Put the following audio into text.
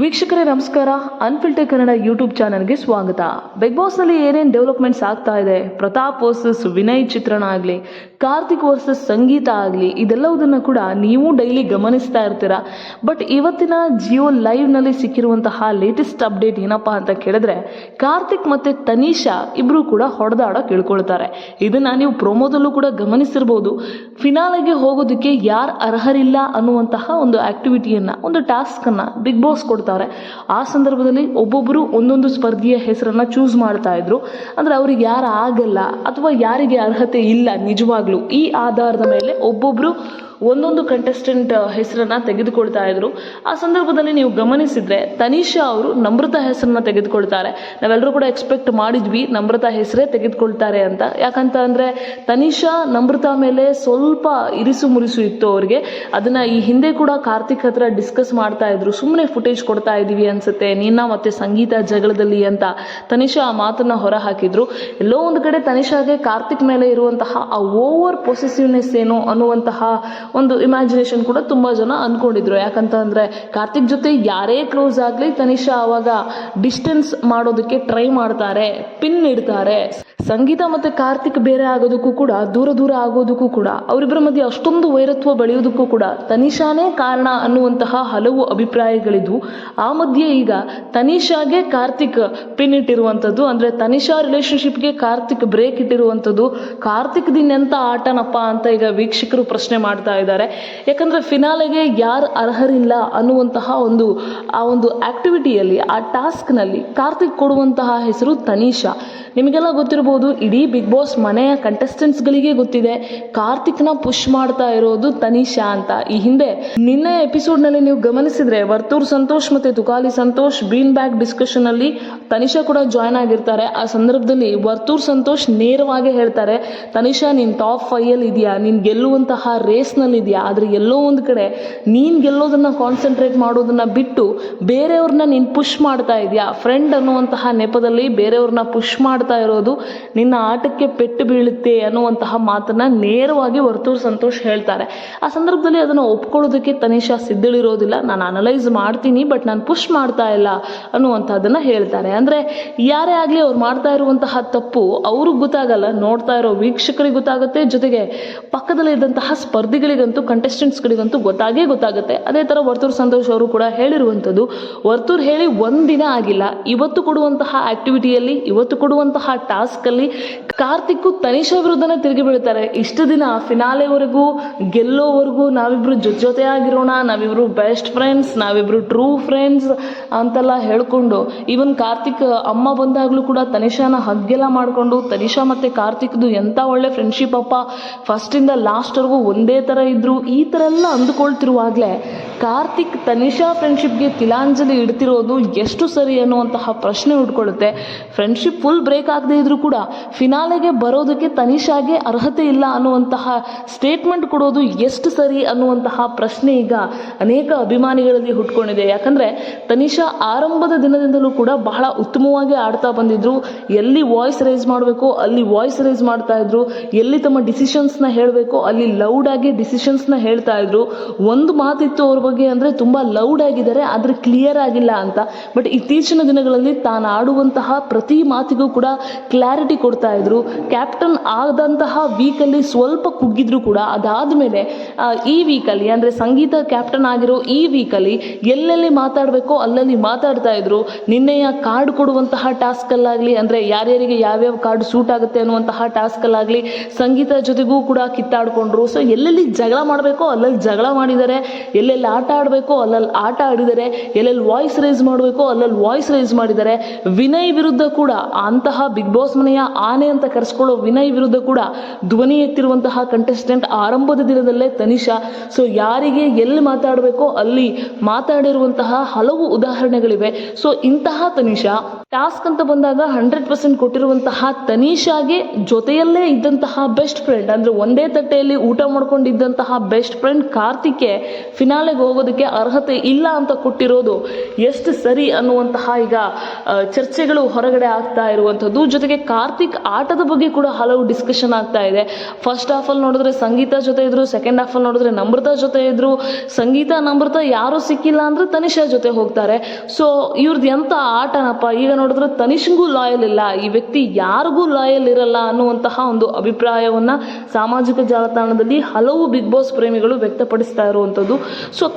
ವೀಕ್ಷಕರೇ, ನಮಸ್ಕಾರ. ಅನ್ಫಿಲ್ಟರ್ ಕನ್ನಡ ಯೂಟ್ಯೂಬ್ ಚಾನಲ್ಗೆ ಸ್ವಾಗತ. ಬಿಗ್ ಬಾಸ್ನಲ್ಲಿ ಏನೇನು ಡೆವಲಪ್ಮೆಂಟ್ಸ್ ಆಗ್ತಾ ಇದೆ? ಪ್ರತಾಪ್ ವರ್ಸಸ್ ವಿನಯ್ ಚಿತ್ರಣ ಆಗಲಿ, ಕಾರ್ತಿಕ್ ವರ್ಸಸ್ ಸಂಗೀತ ಆಗಲಿ, ಇದೆಲ್ಲವುದನ್ನು ಕೂಡ ನೀವು ಡೈಲಿ ಗಮನಿಸ್ತಾ ಇರ್ತೀರಾ? ಬಟ್ ಇವತ್ತಿನ ಜಿಯೋ ಲೈವ್ನಲ್ಲಿ ಸಿಕ್ಕಿರುವಂತಹ ಲೇಟೆಸ್ಟ್ ಅಪ್ಡೇಟ್ ಏನಪ್ಪಾ ಅಂತ ಕೇಳಿದ್ರೆ, ಕಾರ್ತಿಕ್ ಮತ್ತೆ ತನೀಶಾ ಇಬ್ರು ಕೂಡ ಹೊಡೆದಾಡೋ ಕೇಳ್ಕೊಳ್ತಾರೆ. ಇದನ್ನ ನೀವು ಪ್ರೊಮೋದಲ್ಲೂ ಕೂಡ ಗಮನಿಸಿರ್ಬೋದು. ಫಿನಾಲೆಗೆ ಹೋಗೋದಕ್ಕೆ ಯಾರು ಅರ್ಹರಿಲ್ಲ ಅನ್ನುವಂತಹ ಒಂದು ಆಕ್ಟಿವಿಟಿಯನ್ನ ಒಂದು ಟಾಸ್ಕನ್ನು ಬಿಗ್ ಬಾಸ್ ಕೊಡ್ತಾರೆ. ಆ ಸಂದರ್ಭದಲ್ಲಿ ಒಬ್ಬೊಬ್ಬರು ಒಂದೊಂದು ಸ್ಪರ್ಧಿಯ ಹೆಸರನ್ನ ಚೂಸ್ ಮಾಡ್ತಾ ಇದ್ರು. ಅಂದ್ರೆ ಅವ್ರಿಗೆ ಯಾರು ಆಗಲ್ಲ ಅಥವಾ ಯಾರಿಗೆ ಅರ್ಹತೆ ಇಲ್ಲ ನಿಜವಾಗ್ಲೂ ಈ ಆಧಾರದ ಮೇಲೆ ಒಬ್ಬೊಬ್ರು ಒಂದೊಂದು ಕಂಟೆಸ್ಟೆಂಟ್ ಹೆಸರನ್ನ ತೆಗೆದುಕೊಳ್ತಾ ಇದ್ರು. ಆ ಸಂದರ್ಭದಲ್ಲಿ ನೀವು ಗಮನಿಸಿದ್ರೆ ತನಿಷಾ ಅವರು ನಮ್ರತಾ ಹೆಸರನ್ನ ತೆಗೆದುಕೊಳ್ತಾರೆ. ನಾವೆಲ್ಲರೂ ಕೂಡ ಎಕ್ಸ್ಪೆಕ್ಟ್ ಮಾಡಿದ್ವಿ ನಮ್ರತಾ ಹೆಸರೇ ತೆಗೆದುಕೊಳ್ತಾರೆ ಅಂತ. ಯಾಕಂತ ಅಂದರೆ ತನಿಷಾ ನಮ್ರತಾ ಮೇಲೆ ಸ್ವಲ್ಪ ಇರಿಸು ಮುರಿಸು ಇತ್ತು ಅವ್ರಿಗೆ. ಅದನ್ನ ಈ ಹಿಂದೆ ಕೂಡ ಕಾರ್ತಿಕ್ ಹತ್ರ ಡಿಸ್ಕಸ್ ಮಾಡ್ತಾ ಇದ್ರು. ಸುಮ್ಮನೆ ಫುಟೇಜ್ ಕೊಡ್ತಾ ಇದೀವಿ ಅನ್ಸುತ್ತೆ ನಿನ್ನ ಮತ್ತೆ ಸಂಗೀತ ಜಗಳದಲ್ಲಿ ಅಂತ. ತನಿಷಾ ಆ ಮಾತನ್ನ ಹೊರ ಹಾಕಿದ್ರು ಎಲ್ಲೋ ಒಂದು ಕಡೆ ತನಿಷಾಗೆ ಕಾರ್ತಿಕ್ ಮೇಲೆ ಇರುವಂತಹ ಆ ಓವರ್ ಪೊಸೆಸಿವ್ನೆಸ್ ಏನು ಅನ್ನುವಂತಹ ಒಂದು ಇಮ್ಯಾಜಿನೇಷನ್ ಕೂಡ ತುಂಬಾ ಜನ ಅನ್ಕೊಂಡಿದ್ರು. ಯಾಕಂತ ಅಂದ್ರೆ ಕಾರ್ತಿಕ್ ಜೊತೆ ಯಾರೇ ಕ್ಲೋಸ್ ಆಗ್ಲಿ ತನಿಷಾ ಅವಾಗ ಡಿಸ್ಟೆನ್ಸ್ ಮಾಡೋದಕ್ಕೆ ಟ್ರೈ ಮಾಡ್ತಾರೆ ಪಿನ್ ಇಡ್ತಾರೆ. ಸಂಗೀತ ಮತ್ತು ಕಾರ್ತಿಕ್ ಬೇರೆ ಆಗೋದಕ್ಕೂ ಕೂಡ, ದೂರ ದೂರ ಆಗೋದಕ್ಕೂ ಕೂಡ, ಅವರಿಬ್ಬರ ಮಧ್ಯೆ ಅಷ್ಟೊಂದು ವೈರತ್ವ ಬೆಳೆಯೋದಕ್ಕೂ ಕೂಡ ತನಿಷಾನೇ ಕಾರಣ ಅನ್ನುವಂತಹ ಹಲವು ಅಭಿಪ್ರಾಯಗಳಿದ್ವು. ಆ ಮಧ್ಯೆ ಈಗ ತನಿಷಾಗೆ ಕಾರ್ತಿಕ್ ಪಿನ್ ಇಟ್ಟಿರುವಂಥದ್ದು, ಅಂದರೆ ತನಿಷಾ ರಿಲೇಶನ್ಶಿಪ್ಗೆ ಕಾರ್ತಿಕ್ ಬ್ರೇಕ್ ಇಟ್ಟಿರುವಂಥದ್ದು. ಕಾರ್ತಿಕ್ ದಿನೆಂಥ ಆಟನಪ್ಪ ಅಂತ ಈಗ ವೀಕ್ಷಕರು ಪ್ರಶ್ನೆ ಮಾಡ್ತಾ ಇದ್ದಾರೆ. ಯಾಕಂದರೆ ಫಿನಾಲೆಗೆ ಯಾರು ಅರ್ಹರಿಲ್ಲ ಅನ್ನುವಂತಹ ಒಂದು, ಆ ಒಂದು ಆ್ಯಕ್ಟಿವಿಟಿಯಲ್ಲಿ ಆ ಟಾಸ್ಕ್ನಲ್ಲಿ ಕಾರ್ತಿಕ್ ಕೊಡುವಂತಹ ಹೆಸರು ತನಿಷಾ. ನಿಮಗೆಲ್ಲ ಗೊತ್ತಿರಬಹುದು ಇಡೀ ಬಿಗ್ ಬಾಸ್ ಮನೆಯ ಕಂಟೆಸ್ಟೆಂಟ್ಸ್ಗಳಿಗೆ ಗೊತ್ತಿದೆ. ಕಾರ್ತಿಕ್ನ ಪುಷ್ ಮಾಡ್ತಾ ಇರೋದು ತನಿಷಾ ಅಂತ. ಈ ಹಿಂದೆ ನಿನ್ನೆ ಎಪಿಸೋಡ್ನಲ್ಲಿ ನೀವು ಗಮನಿಸಿದ್ರೆ ವರ್ತೂರ್ ಸಂತೋಷ್ ಮತ್ತು Tukali Santhosh bean bag discussion ಅಲ್ಲಿ ತನಿಷಾ ಕೂಡ ಜಾಯ್ನ್ ಆಗಿರ್ತಾರೆ. ಆ ಸಂದರ್ಭದಲ್ಲಿ ವರ್ತೂರ್ ಸಂತೋಷ್ ನೇರವಾಗಿ ಹೇಳ್ತಾರೆ, ತನಿಷಾ, ನೀನ್ ಟಾಪ್ ಫೈವ್ ಅಲ್ಲಿ ಇದೆಯಾ? ನೀನ್ ಗೆಲ್ಲುವಂತಹ ರೇಸ್ನಲ್ಲಿ ಇದೆಯಾ? ಆದ್ರೆ ಎಲ್ಲೋ ಒಂದು ಕಡೆ ನೀನ್ ಗೆಲ್ಲೋದನ್ನ ಕಾನ್ಸಂಟ್ರೇಟ್ ಮಾಡೋದನ್ನ ಬಿಟ್ಟು ಬೇರೆಯವ್ರನ್ನ ನೀನ್ ಪುಷ್ ಮಾಡ್ತಾ ಇದೆಯಾ? ಫ್ರೆಂಡ್ ಅನ್ನುವಂತಹ ನೆಪದಲ್ಲಿ ಬೇರೆಯವ್ರನ್ನ ಪುಷ್ ಮಾಡ್ತಾ ಇರೋದು ನಿನ್ನ ಆಟಕ್ಕೆ ಪೆಟ್ಟು ಬೀಳುತ್ತೆ ಅನ್ನುವಂತಹ ಮಾತನ್ನ ನೇರವಾಗಿ ವರ್ತೂರ್ ಸಂತೋಷ್ ಹೇಳ್ತಾರೆ. ಆ ಸಂದರ್ಭದಲ್ಲಿ ಅದನ್ನು ಒಪ್ಕೊಳ್ಳೋದಕ್ಕೆ ತನಿಷಾ ಸಿದ್ಧಳಿರೋದಿಲ್ಲ. ನಾನು ಅನಲೈಸ್ ಮಾಡ್ತೀನಿ ಬಟ್ ನಾನು ಪುಷ್ ಮಾಡ್ತಾ ಇಲ್ಲ ಅನ್ನುವಂಥದ್ದನ್ನ ಹೇಳ್ತಾರೆ. ಅಂದ್ರೆ ಯಾರೇ ಆಗಲಿ ಅವ್ರು ಮಾಡ್ತಾ ಇರುವಂತಹ ತಪ್ಪು ಅವ್ರಿಗೆ ಗೊತ್ತಾಗಲ್ಲ, ನೋಡ್ತಾ ಇರೋ ವೀಕ್ಷಕರಿಗೆ ಗೊತ್ತಾಗುತ್ತೆ. ಜೊತೆಗೆ ಪಕ್ಕದಲ್ಲಿ ಇದ್ದಂತಹ ಸ್ಪರ್ಧಿಗಳಿಗಂತೂ ಕಂಟೆಸ್ಟೆಂಟ್ಸ್ಗಳಿಗಂತೂ ಗೊತ್ತಾಗೇ ಗೊತ್ತಾಗುತ್ತೆ. ಅದೇ ಥರ ವರ್ತೂರ್ ಸಂತೋಷ್ ಅವರು ಕೂಡ ಹೇಳಿರುವಂಥದ್ದು, ವರ್ತೂರ್ ಹೇಳಿ ಒಂದಿನ ಆಗಿಲ್ಲ. ಇವತ್ತು ಕೊಡುವಂತಹ ಆಕ್ಟಿವಿಟಿಯಲ್ಲಿ ಇವತ್ತು ಕೊಡುವಂತಹ ಟಾಸ್ಕ್ ಅಲ್ಲಿ ಕಾರ್ತಿಕ್ ತನಿಷ ವಿರುದ್ಧನೇ ತಿರುಗಿ ಬೀಳ್ತಾರೆ. ಇಷ್ಟು ದಿನ ಫಿನಾಲೆವರೆಗೂ ಗೆಲ್ಲೋವರೆಗೂ ನಾವಿಬ್ರು ಜೊತೆ ಜೊತೆಯಾಗಿರೋಣ, ನಾವಿಬ್ರು ಬೆಸ್ಟ್ ಫ್ರೆಂಡ್ಸ್ ನಾವಿಬ್ರು ಟ್ರೂ ಫ್ರೆಂಡ್ಸ್ ಅಂತೆಲ್ಲ ಹೇಳ್ಕೊಂಡು ಈವನ್ ಕಾರ್ತಿಕ್ ಅಮ್ಮ ಬಂದಾಗ್ಲೂ ಕೂಡ ತನಿಷಾನ ಹಗ್ಗೆಲ್ಲ ಮಾಡ್ಕೊಂಡು, ತನಿಷಾ ಮತ್ತೆ ಕಾರ್ತಿಕ್ದು ಎಂಥ ಒಳ್ಳೆ ಫ್ರೆಂಡ್ಶಿಪ್ ಅಪ್ಪ ಫಸ್ಟ್ ಇಂದ ಲಾಸ್ಟ್ ವರೆಗೂ ಒಂದೇ ತರ ಇದ್ರು, ಈ ಥರ ಎಲ್ಲ ಅಂದುಕೊಳ್ತಿರುವಾಗಲೇ ಕಾರ್ತಿಕ್ ತನಿಷಾ ಫ್ರೆಂಡ್ಶಿಪ್ಗೆ ತಿಲಾಂಜಲಿ ಇಡ್ತಿರೋದು ಎಷ್ಟು ಸರಿ ಅನ್ನುವಂತಹ ಪ್ರಶ್ನೆ ಉಟ್ಕೊಳ್ಳುತ್ತೆ. ಫ್ರೆಂಡ್ಶಿಪ್ ಫುಲ್ ಬ್ರೇಕ್ ಆಗದೆ ಇದ್ರೂ ಕೂಡ ಫಿನಾಲೆಗೆ ಬರೋದಕ್ಕೆ ತನಿಷಾಗೆ ಅರ್ಹತೆ ಇಲ್ಲ ಅನ್ನುವಂತಹ ಸ್ಟೇಟ್ಮೆಂಟ್ ಕೊಡೋದು ಎಷ್ಟು ಸರಿ ಅನ್ನುವಂತಹ ಪ್ರಶ್ನೆ ಈಗ ಅನೇಕ ಅಭಿಮಾನಿಗಳಲ್ಲಿ ಹುಟ್ಕೊಂಡಿದೆ. ಯಾಕಂದ್ರೆ ತನಿಷಾ ಆರಂಭದ ದಿನದಿಂದಲೂ ಕೂಡ ಬಹಳ ಉತ್ತಮವಾಗಿ ಆಡ್ತಾ ಬಂದಿದ್ರು. ಎಲ್ಲಿ ವಾಯ್ಸ್ ರೈಸ್ ಮಾಡಬೇಕು, ಅಲ್ಲಿ ವಾಯ್ಸ್ ರೈಸ್ ಮಾಡ್ತಾ ಇದ್ರು. ಎಲ್ಲಿ ತಮ್ಮ ಡಿಸಿಷನ್ಸ್ನ ಹೇಳಬೇಕು, ಅಲ್ಲಿ ಲೌಡ್ ಆಗಿ ಡಿಸಿಷನ್ಸ್ನ ಹೇಳ್ತಾ ಇದ್ರು. ಒಂದು ಮಾತಿತ್ತು ಅವ್ರ ಬಗ್ಗೆ ಅಂದ್ರೆ ತುಂಬಾ ಲೌಡ್ ಆಗಿದ್ದಾರೆ, ಆದ್ರೆ ಕ್ಲಿಯರ್ ಆಗಿಲ್ಲ ಅಂತ. ಬಟ್ ಇತ್ತೀಚಿನ ದಿನಗಳಲ್ಲಿ ತಾನು ಆಡುವಂತಹ ಪ್ರತಿ ಮಾತಿಗೂ ಕೂಡ ಕ್ಲಾರಿಟಿ ಕೊಡ್ತಾ ಇದ್ರು. ಕ್ಯಾಪ್ಟನ್ ಆದಂತಹ ವೀಕಲ್ಲಿ ಸ್ವಲ್ಪ ಕುಗ್ಗಿದ್ರು ಕೂಡ. ಅದಾದ ಮೇಲೆ ಈ ವೀಕಲ್ಲಿ ಅಂದರೆ ಸಂಗೀತ ಕ್ಯಾಪ್ಟನ್ ಆಗಿರೋ ಈ ವೀಕಲ್ಲಿ ಎಲ್ಲೆಲ್ಲಿ ಮಾತಾಡಬೇಕೋ ಅಲ್ಲಲ್ಲಿ ಮಾತಾಡ್ತಾ ಇದ್ರು. ನಿನ್ನೆಯ ಕಾರ್ಡ್ ಕೊಡುವಂತಹ ಟಾಸ್ಕ್ ಅಂದರೆ ಯಾರ್ಯಾರಿಗೆ ಯಾವ್ಯಾವ ಕಾರ್ಡ್ ಸೂಟ್ ಆಗುತ್ತೆ ಅನ್ನುವಂತಹ ಟಾಸ್ಕ್ ಅಲ್ಲಾಗ್ಲಿ ಸಂಗೀತ ಜೊತೆಗೂ ಕೂಡ ಕಿತ್ತಾಡ್ಕೊಂಡ್ರು. ಸೊ ಎಲ್ಲೆಲ್ಲಿ ಜಗಳ ಮಾಡಬೇಕೋ ಅಲ್ಲಲ್ಲಿ ಜಗಳ ಮಾಡಿದ್ದಾರೆ. ಎಲ್ಲೆಲ್ಲಿ ಆಟ ಆಡಬೇಕೋ ಅಲ್ಲಲ್ಲಿ ಆಟ ಆಡಿದ್ದಾರೆ. ಎಲ್ಲೆಲ್ಲಿ ವಾಯ್ಸ್ ರೈಸ್ ಮಾಡಬೇಕೋ ಅಲ್ಲಲ್ಲಿ ವಾಯ್ಸ್ ರೈಸ್ ಮಾಡಿದ್ದಾರೆ. ವಿನಯ್ ವಿರುದ್ಧ ಕೂಡ ಅಂತಹ ಬಿಗ್ ಬಾಸ್ ಮನೆಯ ಆನೆ ಅಂತ ಕರೆಸ್ಕೊಳ್ಳೋ ವಿನಯ್ ವಿರುದ್ಧ ಕೂಡ ಧ್ವನಿ ಎತ್ತಿರುವಂತಹ ಕಂಟೆಸ್ಟೆಂಟ್ ಆರಂಭದ ದಿನದಲ್ಲೇ ತನಿಷಾ. ಸೊ ಯಾರಿಗೆ ಎಲ್ಲಿ ಮಾತಾಡಬೇಕೋ ಅಲ್ಲಿ ಮಾತಾಡಿರುವಂತಹ ಹಲವು ಉದಾಹರಣೆಗಳಿವೆ. ಸೊ ಇಂತಹ ತನಿಷಾ ಟಾಸ್ಕ್ ಅಂತ ಬಂದಾಗ ಹಂಡ್ರೆಡ್ ಪರ್ಸೆಂಟ್ ಕೊಟ್ಟಿರುವಂತಹ ತನೀಷಾಗೆ ಜೊತೆಯಲ್ಲೇ ಇದ್ದಂತಹ ಬೆಸ್ಟ್ ಫ್ರೆಂಡ್ ಅಂದರೆ ಒಂದೇ ತಟ್ಟೆಯಲ್ಲಿ ಊಟ ಮಾಡ್ಕೊಂಡಿದ್ದಂತಹ ಬೆಸ್ಟ್ ಫ್ರೆಂಡ್ ಕಾರ್ತಿಕ್ಗೆ ಫಿನಾಲೆಗೆ ಹೋಗೋದಕ್ಕೆ ಅರ್ಹತೆ ಇಲ್ಲ ಅಂತ ಕೊಟ್ಟಿರೋದು ಎಷ್ಟು ಸರಿ ಅನ್ನುವಂತಹ ಈಗ ಚರ್ಚೆಗಳು ಹೊರಗಡೆ ಆಗ್ತಾ ಇರುವಂಥದ್ದು. ಜೊತೆಗೆ ಕಾರ್ತಿಕ್ ಆಟದ ಬಗ್ಗೆ ಕೂಡ ಹಲವು ಡಿಸ್ಕಷನ್ ಆಗ್ತಾ ಇದೆ. ಫಸ್ಟ್ ಹಾಫಲ್ಲಿ ನೋಡಿದ್ರೆ ಸಂಗೀತ ಜೊತೆ ಇದ್ರು ಸೆಕೆಂಡ್ ಹಾಫಲ್ಲಿ ನೋಡಿದ್ರೆ ನಮ್ರತಾ ಜೊತೆ ಇದ್ರು. ಸಂಗೀತ, ನಮ್ರತಾ ಯಾರೂ ಸಿಕ್ಕಿಲ್ಲ ಅಂದ್ರೆ ತನಿಷಾ ಜೊತೆ ಹೋಗ್ತಾರೆ. ಸೊ ಇವ್ರದ್ದು ಎಂಥ ಆಟನಪ್ಪ? ಈಗ ನೋಡಿದ್ರೆ ತನಿಷ್ಗೂ ಲಾಯಲ್ ಇಲ್ಲ. ಈ ವ್ಯಕ್ತಿ ಯಾರಿಗೂ ಲಾಯಲ್ ಇರಲ್ಲ ಅನ್ನುವಂತಹ ಒಂದು ಅಭಿಪ್ರಾಯವನ್ನ ಸಾಮಾಜಿಕ ಜಾಲತಾಣದಲ್ಲಿ ಹಲವು ಬಿಗ್ ಬಾಸ್ ಪ್ರೇಮಿಗಳು ವ್ಯಕ್ತಪಡಿಸ್ತಾ ಇರುವಂಥದ್ದು ಸೊ